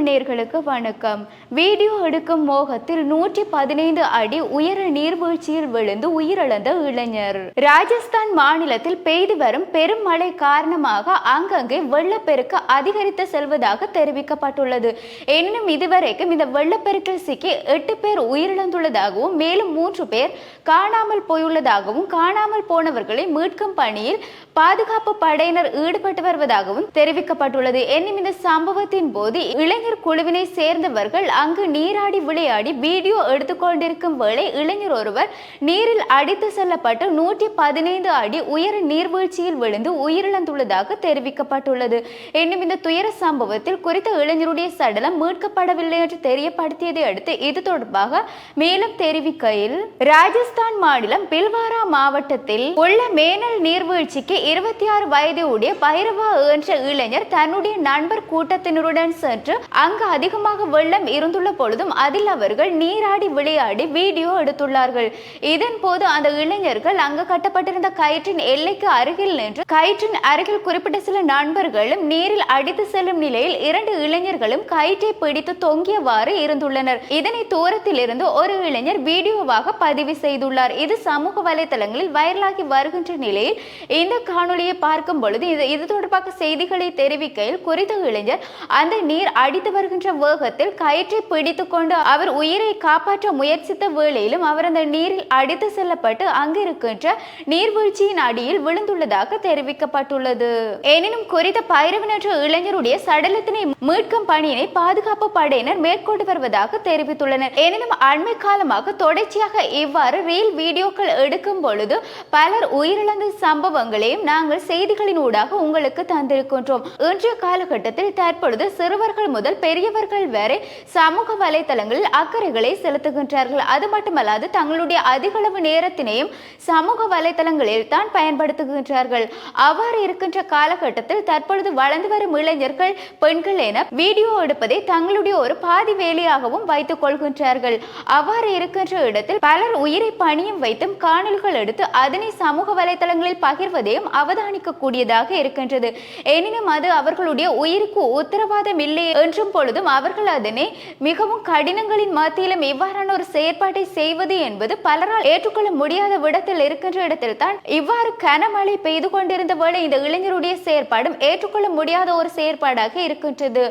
தமிழ் நேர்களுக்கு வணக்கம். வீடியோ எடுக்கும் மோகத்தில் நூற்றி பதினைந்து அடி உயர நீர்வீழ்ச்சியில் விழுந்து உயிரிழந்த இளைஞர். ராஜஸ்தான் மாநிலத்தில் பெய்து வரும் பெரும் மழை காரணமாக அங்கங்கே வெள்ளப்பெருக்கு அதிகரித்து செல்வதாக தெரிவிக்கப்பட்டுள்ளது. எனினும் இதுவரைக்கும் இந்த வெள்ளப்பெருக்கில் சிக்கி எட்டு பேர் உயிரிழந்துள்ளதாகவும் மேலும் மூன்று பேர் காணாமல் போயுள்ளதாகவும் காணாமல் போனவர்களை மீட்கும் பணியில் பாதுகாப்பு படையினர் ஈடுபட்டு வருவதாகவும் தெரிவிக்கப்பட்டுள்ளது. எனினும் இந்த சம்பவத்தின் போது இளைஞர் இளைஞர் குழுவினை சேர்ந்தவர்கள் அங்கு நீராடி விளையாடி வீடியோ எடுத்துக்கொண்டிருக்கும் வேளை இளைஞர் ஒருவர் நீரில் அடித்து செல்லப்பட்டு நூற்றி பதினைந்து அடி உயர நீர்வீழ்ச்சியில் விழுந்து உயிரிழந்துள்ளதாக தெரிவிக்கப்பட்டுள்ளது. இன்னும் இந்த துயர சம்பவத்தில் குறித்த இளைஞருடைய சடலம் மீட்கப்படவில்லை என்று தெரியப்படுத்தியதை அடுத்து இது தொடர்பாக மேலும் தெரிவிக்கையில் ராஜஸ்தான் மாநிலம் பில்வாரா மாவட்டத்தில் உள்ள மேனல் நீர்வீழ்ச்சிக்கு இருபத்தி ஆறு வயது உடைய பைரவா என்ற இளைஞர் தன்னுடைய நண்பர் கூட்டத்தினருடன் சென்று அங்கு அதிகமாக வெள்ளம் இருந்துள்ள பொழுதும் அதில் அவர்கள் நீராடி விளையாடி வீடியோ எடுத்துள்ளார்கள். இதன் போது அந்த இளைஞர்கள் அங்கு கட்டப்பட்டிருந்த கயிற்றின் எல்லைக்கு அருகில் நின்று கயிற்றின் அருகில் குறிப்பிட்ட சில நண்பர்களும் நீரில் அடித்து செல்லும் நிலையில் இரண்டு இளைஞர்களும் கயிற்றை பிடித்து தொங்கியவாறு இருந்துள்ளனர். இதனை தூரத்தில் இருந்து ஒரு இளைஞர் வீடியோவாக பதிவு செய்துள்ளார். இது சமூக வலைதளங்களில் வைரலாகி வருகின்ற நிலையில் இந்த காணொளியை பார்க்கும் பொழுது இது இது தொடர்பாக செய்திகளை தெரிவிக்கையில் குறித்த இளைஞர் அந்த நீர் அடி அடித்து வருகின்ற வேகத்தில் கயிற்றை பிடித்துக் கொண்டு அவர் உயிரை காப்பாற்ற முயற்சித்த வேளையிலும் அவர் அந்த நீரில் அடித்து செல்லப்பட்டு அங்கிருக்கின்ற நீர்வீழ்ச்சியின் அடியில் விழுந்துள்ளதாக தெரிவிக்கப்பட்டுள்ளது. எனினும் குறித்த பைரவனற்ற இளைஞருடைய சடலத்தினை மீட்கும் பணியினை பாதுகாப்பு படையினர் மேற்கொண்டு வருவதாக தெரிவித்துள்ளனர். எனினும் அண்மை காலமாக தொடர்ச்சியாக இவ்வாறு ரீல் வீடியோக்கள் எடுக்கும் பொழுது பலர் உயிரிழந்த சம்பவங்களையும் நாங்கள் செய்திகளின் ஊடாக உங்களுக்கு தந்திருக்கின்றோம். இன்றைய காலகட்டத்தில் தற்பொழுது சிறுவர்கள் முதல் பெரியவர்கள் வரை சமூக வலைதளங்களில் அக்கறைகளை செலுத்துகின்றார்கள். அது மட்டுமல்லாது தங்களுடைய அதிகளவு நேரத்தினையும் சமூக வலைதளங்களில் தான் பயன்படுத்துகின்றார்கள். அவ்வாறு இருக்கின்ற காலகட்டத்தில் தற்பொழுது வளர்ந்து வரும் இளைஞர்கள் பெண்கள் என வீடியோ எடுப்பதை தங்களுடைய ஒரு பாதி வேலையாகவும் வைத்துக் கொள்கின்றார்கள். அவ்வாறு இருக்கின்ற இடத்தில் பலர் உயிரை பணியும் வைத்தும் காணல்கள் எடுத்து அதனை சமூக வலைதளங்களில் பகிர்வதையும் அவதானிக்க கூடியதாக இருக்கின்றது. எனினும் அது அவர்களுடைய உயிருக்கு உத்தரவாதம் இல்லை என்று என்றும் பொழுதும் அவர்கள் அதனை மிகவும் கடினங்களின் மத்தியிலும் இவ்வாறான ஒரு செயற்பாட்டை செய்வது என்பது பலரால் ஏற்றுக்கொள்ள முடியாத விடத்தில் இருக்கின்ற இடத்தில் தான் இவ்வாறு கனமழை பெய்து கொண்டிருந்த வேளை இந்த இளைஞருடைய செயற்பாடும் ஏற்றுக்கொள்ள முடியாத ஒரு செயற்பாடாக இருக்கின்றது.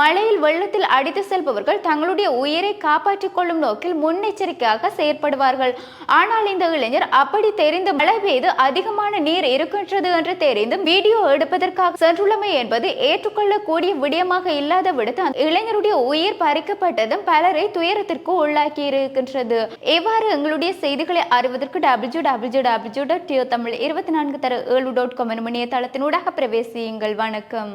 மழையில் வெள்ளத்தில் அடித்து செல்பவர்கள் தங்களுடைய உயிரை காப்பாற்றிக் கொள்ளும் நோக்கில் முன்னெச்சரிக்கையாக செயற்படுவார்கள். ஆனால் இந்த இளைஞர் அப்படி தெரிந்து மழை பெய்து அதிகமான நீர் இருக்கின்றது என்று தெரிந்தும் வீடியோ எடுப்பதற்காக சென்றுள்ளமை என்பது ஏற்றுக்கொள்ளக்கூடிய விடயமாக இல்லாத விட விடத்து அந்த இளைஞருடைய உயிர் பறிக்கப்பட்டதும் பலரை துயரத்திற்கு உள்ளாக்கி இருக்கின்றது இவ்வாறு எங்களுடைய செய்திகளை அறிவதற்கு W W W dot Tamil இருபத்தி நான்கு தர ஏழு டாட் காம் எனும் இணையதளத்தினூடாக பிரவேசியுங்கள். வணக்கம்.